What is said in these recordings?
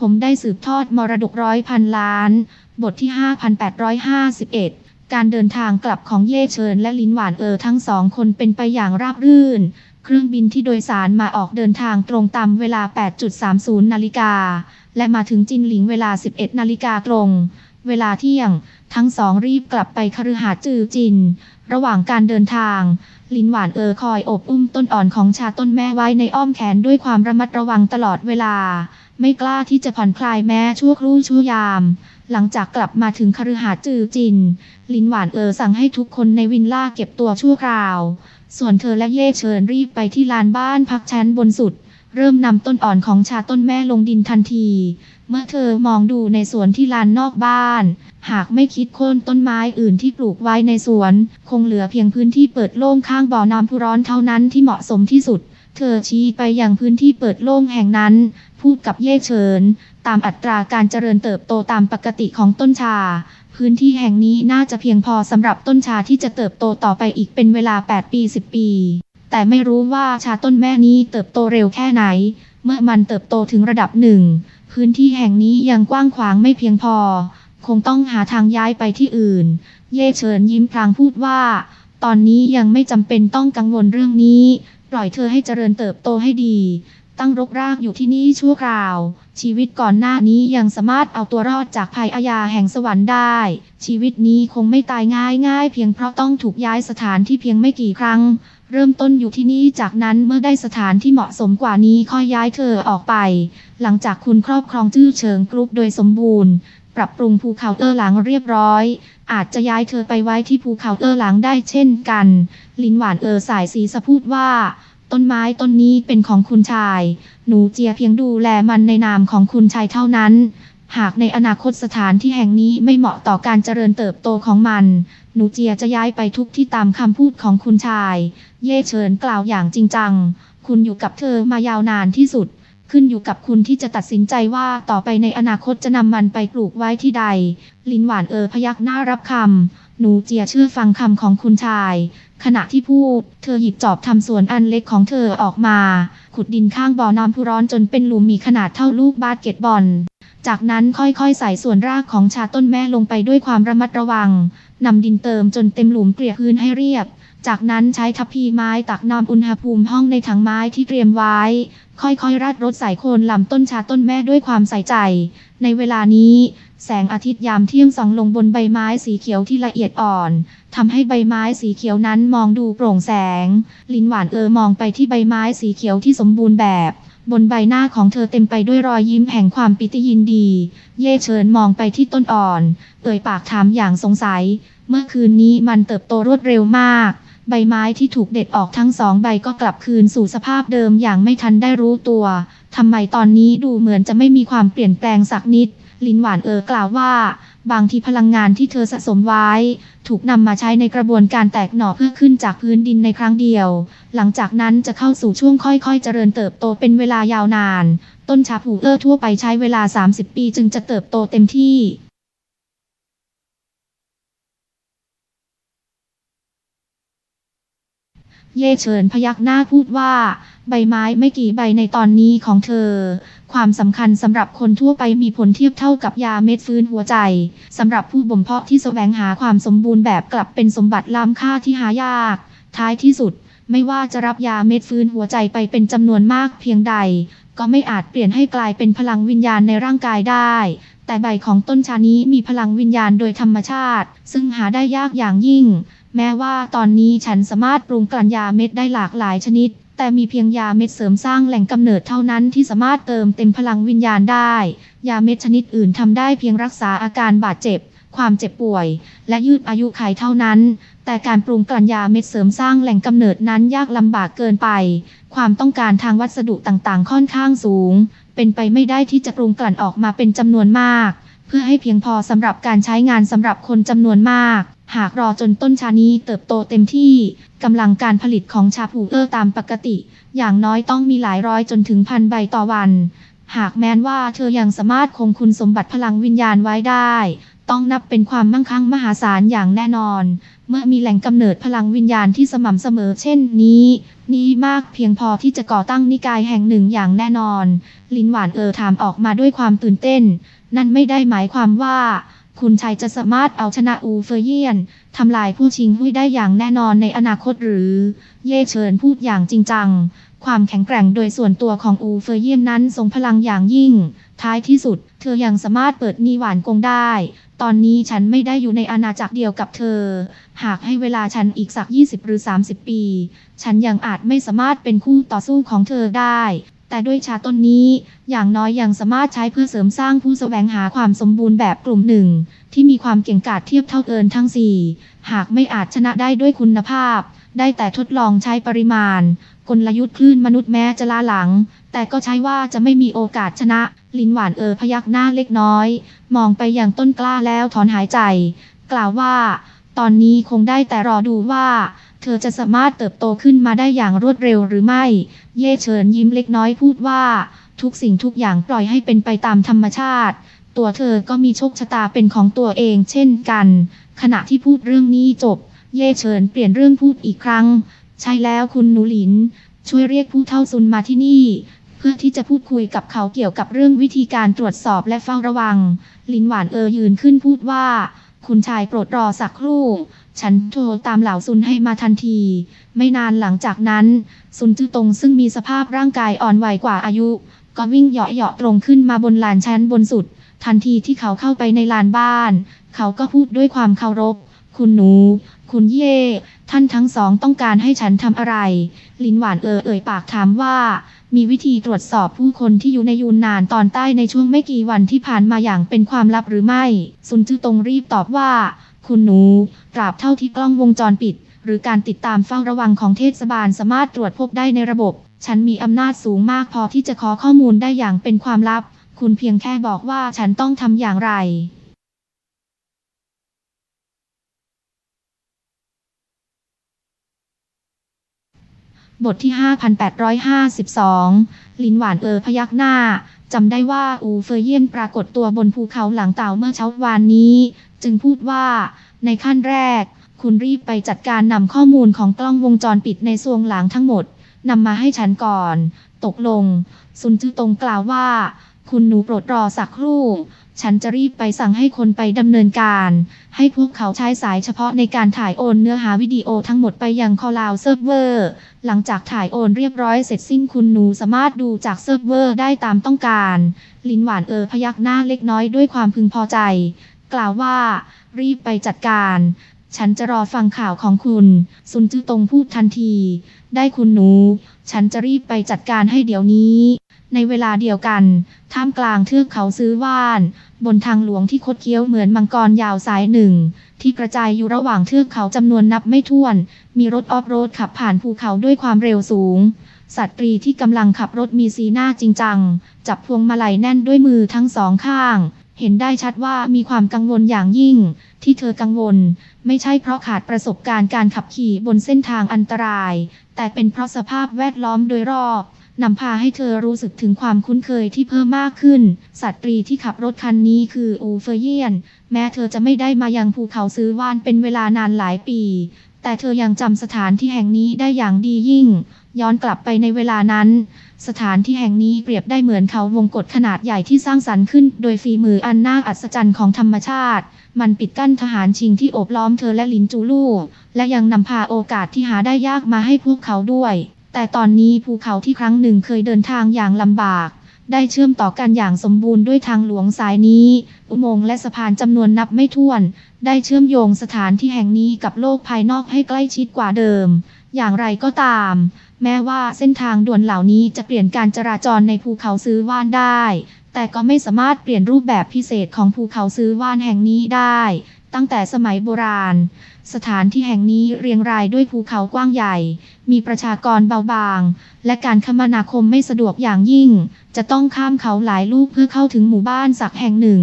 ผมได้สืบทอดมรดกร้อยพันล้าน บทที่ 5851 การเดินทางกลับของเย่เชิญและลินหวานเออทั้งสองคนเป็นไปอย่างราบรื่น เครื่องบินที่โดยสารมาออกเดินทางตรงตามเวลา 8.30 นาฬิกา และมาถึงจินหลิงเวลา 11 นาฬิกาตรง เวลาเที่ยง ทั้งสองรีบกลับไปคฤหาสน์จือจิน ระหว่างการเดินทางลินหวานเออคอยอบอุ้มต้นอ่อนของชาต้นแม่ไว้ในอ้อมแขนด้วยความระมัดระวังตลอดเวลา ไม่กล้าที่จะผ่อนคลายแม้ชั่วครู่ชั่วยาม หลังจากกลับมาถึงคฤหาสน์จือจิน ลินหวานเออสั่งให้ทุกคนในวินล่าเก็บตัวชั่วคราว ส่วนเธอและเย่เฉินรีบไปที่ลานบ้านพักชั้นบนสุด เริ่มนำต้นอ่อนของชาต้นแม่ลงดินทันที เมื่อเธอมองดูในสวนที่ลานนอกบ้าน หากไม่คิดโค่นต้นไม้อื่นที่ปลูกไว้ในสวน คงเหลือเพียงพื้นที่เปิดโล่งข้างบ่อน้ำพุร้อนเท่านั้นที่เหมาะสมที่สุด เธอชี้ไปยังพื้นที่เปิดโล่งแห่งนั้น พูดกับเย่เฉิน ตามอัตราการเจริญเติบโตตามปกติของต้นชา พื้นที่แห่งนี้น่าจะเพียงพอสำหรับต้นชาที่จะเติบโตต่อไปอีกเป็นเวลา 8 ปี 10 ปี แต่ไม่รู้ว่าชาต้นแม่นี้เติบโตเร็วแค่ไหน เมื่อมันเติบโตถึงระดับหนึ่ง พื้นที่แห่งนี้ยังกว้างขวางไม่เพียงพอ คงต้องหาทางย้ายไปที่อื่น เย่เฉินยิ้มพลางพูดว่า ตอนนี้ยังไม่จำเป็นต้องกังวลเรื่องนี้ ปล่อยเธอให้เจริญเติบโตให้ดี ตั้งรกรากอยู่ที่นี่ชั่วคราว ชีวิตก่อนหน้านี้ยังสามารถเอาตัวรอดจากภัยอาญาแห่งสวรรค์ได้ ชีวิตนี้คงไม่ตายง่ายง่ายๆเพียงเพราะต้องถูกย้ายสถานที่เพียงไม่กี่ครั้ง เริ่มต้นอยู่ที่นี่จากนั้นเมื่อได้สถานที่เหมาะสมกว่านี้ค่อยย้ายเธอออกไป หลังจากคุณครอบครองชื่อเชิงกรุ๊ปโดยสมบูรณ์ปรับปรุงภูเขาเตอร์หลังเรียบร้อย อาจจะย้ายเธอไปไว้ที่ภูเขาเตอร์หลังได้เช่นกัน ลินหวานเออสายสีสะพูดว่า ต้นไม้ต้นนี้เป็นของคุณชาย หนูเจียเพียงดูแลมันในนามของคุณชายเท่านั้น หากในอนาคตสถานที่แห่งนี้ไม่เหมาะต่อการเจริญเติบโตของมัน หนูเจียจะย้ายไปทุกที่ตามคำพูดของคุณชาย เย่เฉินกล่าวอย่างจริงจัง คุณอยู่กับเธอมายาวนานที่สุด ขึ้นอยู่กับคุณที่จะตัดสินใจว่าต่อไปในอนาคตจะนำมันไปปลูกไว้ที่ใด ลินหวานเออพยักหน้ารับคำ หนูเจียเชื่อฟังคำของคุณชาย ขณะที่พูด เธอหยิบจอบทำสวนอันเล็กของเธอออกมา ขุดดินข้างบ่อน้ำพุร้อนจนเป็นหลุมมีขนาดเท่าลูกบาสเกตบอล จากนั้นค่อยๆ ใส่ส่วนรากของชาต้นแม่ลงไปด้วยความระมัดระวังนำดินเติมจนเต็มหลุมเกลี่ยพื้นให้เรียบ จากนั้นใช้ทัพพีไม้ตักน้ำอุณหภูมิห้องในถังไม้ที่เตรียมไว้ ค่อยๆ ราดรดใส่โคนลำต้นชาต้นแม่ด้วยความใส่ใจ ในเวลานี้ แสงอาทิตย์ยามเที่ยงส่องลงบนใบไม้สีเขียวที่ละเอียดอ่อนทำให้ใบไม้สีเขียวนั้นมองดูโปร่งแสง ลินหวานเออมองไปที่ใบไม้สีเขียวที่สมบูรณ์แบบ บนใบหน้าของเธอเต็มไปด้วยรอยยิ้มแห่งความปิติยินดี เย่เฉินมองไปที่ต้นอ่อน เอ่ยปากถามอย่างสงสัย เมื่อคืนนี้มันเติบโตรวดเร็วมาก ใบไม้ที่ถูกเด็ดออกทั้งสองใบก็กลับคืนสู่สภาพเดิมอย่างไม่ทันได้รู้ตัวทำไมตอนนี้ดูเหมือนจะไม่มีความเปลี่ยนแปลงสักนิด ลินหวานเออกล่าวว่า บางทีพลังงานที่เธอสะสมไว้ ถูกนำมาใช้ในกระบวนการแตกหน่อเพื่อขึ้นจากพื้นดินในครั้งเดียว หลังจากนั้นจะเข้าสู่ช่วงค่อยๆ เจริญเติบโตเป็นเวลายาวนาน ต้นชาผูเออร์ทั่วไปใช้เวลา 30 ปีจึงจะเติบโตเต็มที่ เย่เฉินพยักหน้าพูดว่า ใบไม้ไม่กี่ใบในตอนนี้ของเธอ ความสำคัญสำหรับคนทั่วไปมีผลเทียบเท่ากับยาเม็ดฟื้นหัวใจสำหรับผู้บ่มเพาะที่แสวงหาความสมบูรณ์แบบกลับเป็นสมบัติล้ำค่าที่หายาก ท้ายที่สุด ไม่ว่าจะรับยาเม็ดฟื้นหัวใจไปเป็นจำนวนมากเพียงใด ก็ไม่อาจเปลี่ยนให้กลายเป็นพลังวิญญาณในร่างกายได้ แต่ใบของต้นชานี้มีพลังวิญญาณโดยธรรมชาติ ซึ่งหาได้ยากอย่างยิ่ง แม้ว่าตอนนี้ฉันสามารถปรุงกลั่นยาเม็ดได้หลากหลายชนิด แต่มีเพียงยาเม็ดเสริมสร้างแหล่งกำเนิดเท่านั้นที่สามารถเติมเต็มพลังวิญญาณได้ ยาเม็ดชนิดอื่นทำได้เพียงรักษาอาการบาดเจ็บ ความเจ็บป่วย และยืดอายุขัยเท่านั้น แต่การปรุงกลั่นยาเม็ดเสริมสร้างแหล่งกำเนิดนั้นยากลำบากเกินไป ความต้องการทางวัสดุต่างๆ ค่อนข้างสูง เป็นไปไม่ได้ที่จะปรุงกลั่นออกมาเป็นจำนวนมาก เพื่อให้เพียงพอสำหรับการใช้งานสำหรับคนจำนวนมาก หากรอจนต้นชานี้เติบโตเต็มที่กำลังการผลิตของชาผูเออร์ตามปกติ อย่างน้อยต้องมีหลายร้อยจนถึงพันใบต่อวัน หากแม้นว่าเธอยังสามารถคงคุณสมบัติพลังวิญญาณไว้ได้ ต้องนับเป็นความมั่งคั่งมหาศาลอย่างแน่นอน เมื่อมีแหล่งกำเนิดพลังวิญญาณที่สม่ำเสมอเช่นนี้ นี้มากเพียงพอที่จะก่อตั้งนิกายแห่งหนึ่งอย่างแน่นอน ลินหวานเออถามออกมาด้วยความตื่นเต้น นั่นไม่ได้หมายความว่า คุณชัยจะสามารถเอาชนะอูเฟยเยียนทำลายผู้ชิงหุ้ยได้อย่างแน่นอนในอนาคตหรือ เย่เฉินพูดอย่างจริงจัง ความแข็งแกร่งโดยส่วนตัวของอูเฟยเยียนนั้นทรงพลังอย่างยิ่ง ท้ายที่สุด เธอยังสามารถเปิดนีหวานกงได้ ตอนนี้ฉันไม่ได้อยู่ในอาณาจักรเดียวกับเธอ หากให้เวลาฉันอีกสัก 20 หรือ 30 ปี ฉันยังอาจไม่สามารถเป็นคู่ต่อสู้ของเธอได้ แต่ด้วยชาต้นนี้ อย่างน้อยยังสามารถใช้เพื่อเสริมสร้างผู้แสวงหาความสมบูรณ์แบบกลุ่มหนึ่ง ที่มีความเก่งกาจเทียบเท่าเอินทั้ง 4 หากไม่อาจชนะได้ด้วยคุณภาพ ได้แต่ทดลองใช้ปริมาณ กลยุทธ์คลื่นมนุษย์แม้จะล้าหลัง แต่ก็ใช้ว่าจะไม่มีโอกาสชนะ ลินหวานเออพยักหน้าเล็กน้อย มองไปอย่างต้นกล้าแล้วถอนหายใจ กล่าวว่า ตอนนี้คงได้แต่รอดูว่า เธอจะสามารถเติบโตขึ้นมาได้อย่างรวดเร็วหรือไม่ เย่เฉินยิ้มเล็กน้อยพูดว่า ทุกสิ่งทุกอย่างปล่อยให้เป็นไปตามธรรมชาติ ตัวเธอก็มีโชคชะตาเป็นของตัวเองเช่นกัน ขณะที่พูดเรื่องนี้จบ เย่เฉินเปลี่ยนเรื่องพูดอีกครั้ง ใช่แล้วคุณหนูหลิน ช่วยเรียกผู้เท่าซุนมาที่นี่เพื่อที่จะพูดคุยกับเขาเกี่ยวกับเรื่องวิธีการตรวจสอบและเฝ้าระวัง ลินหวานเออยืนขึ้นพูดว่า คุณชายโปรดรอสักครู่ ฉันโทรตามเหล่าซุนให้มาทันที ไม่นานหลังจากนั้น ซุนจื้อตงซึ่งมีสภาพร่างกายอ่อนวัยกว่าอายุ ก็วิ่งเหาะๆตรงขึ้นมาบนลานชั้นบนสุด ทันทีที่เขาเข้าไปในลานบ้าน เขาก็พูดด้วยความเคารพ คุณหนู คุณเย่ ท่านทั้งสองต้องการให้ฉันทำอะไร ลินหวานเออเอ่ยปากถามว่า มีวิธีตรวจสอบผู้คนที่อยู่ในยูนนานตอนใต้ในช่วงไม่กี่วันที่ผ่านมาอย่างเป็นความลับหรือไม่ ซุนจื้อตงรีบตอบว่า คุณหนู ตราบเท่าที่กล้องวงจรปิด หรือการติดตามเฝ้าระวังของเทศบาลสามารถตรวจพบได้ในระบบ ฉันมีอำนาจสูงมากพอที่จะขอข้อมูลได้อย่างเป็นความลับ คุณเพียงแค่บอกว่าฉันต้องทำอย่างไรบทที่ 5852 ลินหวานเออพยักหน้า จำได้ว่าอูเฟยเยียนปรากฏตัวบนภูเขาหลังเต่าเมื่อเช้าวานนี้ จึงพูดว่า ในขั้นแรก คุณรีบไปจัดการนำข้อมูลของกล้องวงจรปิดในซวงหลังทั้งหมดนำมาให้ฉันก่อน ตกลง ซุนจือตงกล่าวว่า คุณหนูโปรดรอสักครู่ ฉันจะรีบไปสั่งให้คนไปดำเนินการ ให้พวกเขาใช้สายเฉพาะในการถ่ายโอนเนื้อหาวิดีโอทั้งหมดไปยังคอลาวเซิร์ฟเวอร์ หลังจากถ่ายโอนเรียบร้อยเสร็จสิ้นคุณหนูสามารถดูจากเซิร์ฟเวอร์ได้ตามต้องการ ลินหวานเออพยักหน้าเล็กน้อยด้วยความพึงพอใจ กล่าวว่า รีบไปจัดการ ฉันจะรอฟังข่าวของคุณ ซุนจื้อตงพูดทันที ได้คุณหนู ฉันจะรีบไปจัดการให้เดี๋ยวนี้ ในเวลาเดียวกัน ท่ามกลางเทือกเขาซื้อว่าน บนทางหลวงที่คดเคี้ยวเหมือนมังกรยาวสายหนึ่ง ที่กระจายอยู่ระหว่างเทือกเขาจำนวนนับไม่ถ้วน มีรถออฟโรดขับผ่านภูเขาด้วยความเร็วสูงสตรีที่กำลังขับรถมีสีหน้าจริงจัง จับพวงมาลัยแน่นด้วยมือทั้งสองข้าง เห็นได้ชัดว่ามีความกังวลอย่างยิ่ง ที่เธอกังวล ไม่ใช่เพราะขาดประสบการณ์การขับขี่บนเส้นทางอันตราย แต่เป็นเพราะสภาพแวดล้อมโดยรอบนำพาให้เธอรู้สึกถึงความคุ้นเคยที่เพิ่มมากขึ้น สตรีที่ขับรถคันนี้คืออูเฟเยียน แม้เธอจะไม่ได้มายังภูเขาซื้อว่านเป็นเวลานานหลายปี แต่เธอยังจำสถานที่แห่งนี้ได้อย่างดียิ่ง ย้อนกลับไปในเวลานั้น สถานที่แห่งนี้เปรียบได้เหมือนเขาวงกฏขนาดใหญ่ที่สร้างสรรค์ขึ้น โดยฝีมืออันน่าอัศจรรย์ของธรรมชาติ มันปิดกั้นทหารชิงที่โอบล้อมเธอและลินจูลู่ และยังนำพาโอกาสที่หาได้ยากมาให้พวกเขาด้วย แต่ตอนนี้ภูเขาที่ครั้งหนึ่งเคยเดินทางอย่างลำบาก ได้เชื่อมต่อกันอย่างสมบูรณ์ด้วยทางหลวงสายนี้ อุโมงค์และสะพานจำนวนนับไม่ถ้วน ได้เชื่อมโยงสถานที่แห่งนี้กับโลกภายนอกให้ใกล้ชิดกว่าเดิม อย่างไรก็ตาม แม้ว่าเส้นทางด่วนเหล่านี้จะเปลี่ยนการจราจรในภูเขาซื้อว่านได้ แต่ก็ไม่สามารถเปลี่ยนรูปแบบพิเศษของภูเขาซื้อว่านแห่งนี้ได้ ตั้งแต่สมัยโบราณ สถานที่แห่งนี้เรียงรายด้วยภูเขากว้างใหญ่ มีประชากรเบาบาง และการคมนาคมไม่สะดวกอย่างยิ่ง จะต้องข้ามเขาหลายลูกเพื่อเข้าถึงหมู่บ้านสักแห่งหนึ่ง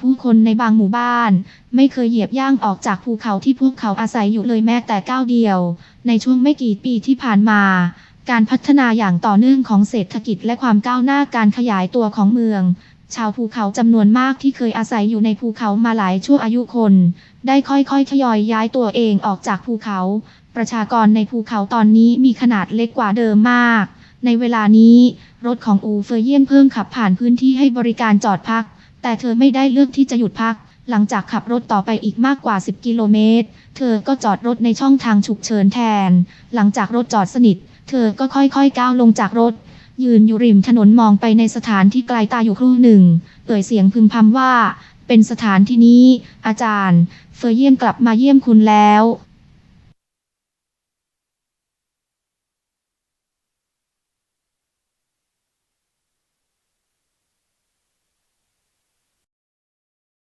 ผู้คนในบางหมู่บ้าน ไม่เคยเหยียบย่างออกจากภูเขาที่พวกเขาอาศัยอยู่เลยแม้แต่ก้าวเดียว ในช่วงไม่กี่ปีที่ผ่านมาการพัฒนาอย่างต่อเนื่องของเศรษฐกิจและความก้าวหน้าการขยายตัวของเมือง ชาวภูเขาจำนวนมากที่เคยอาศัยอยู่ในภูเขามาหลายชั่วอายุคน ได้ค่อยๆ ทยอยย้ายตัวเองออกจากภูเขา ประชากรในภูเขาตอนนี้มีขนาดเล็กกว่าเดิมมาก ในเวลานี้ รถของอูเฟอร์เยียนเพิ่งขับผ่านพื้นที่ให้บริการจอดพัก แต่เธอไม่ได้เลือกที่จะหยุดพัก หลังจากขับรถต่อไปอีกมากกว่า 10 กิโลเมตร เธอก็จอดรถในช่องทางฉุกเฉินแทน หลังจากรถจอดสนิท เธอก็ค่อยๆก้าวลงจากรถ ยืนอยู่ริมถนนมองไปในสถานที่ไกลตาอยู่ครู่หนึ่ง เอ่ยเสียงพึมพำว่า เป็นสถานที่นี้ อาจารย์ เฟอร์เยี่ยนกลับมาเยี่ยมคุณแล้ว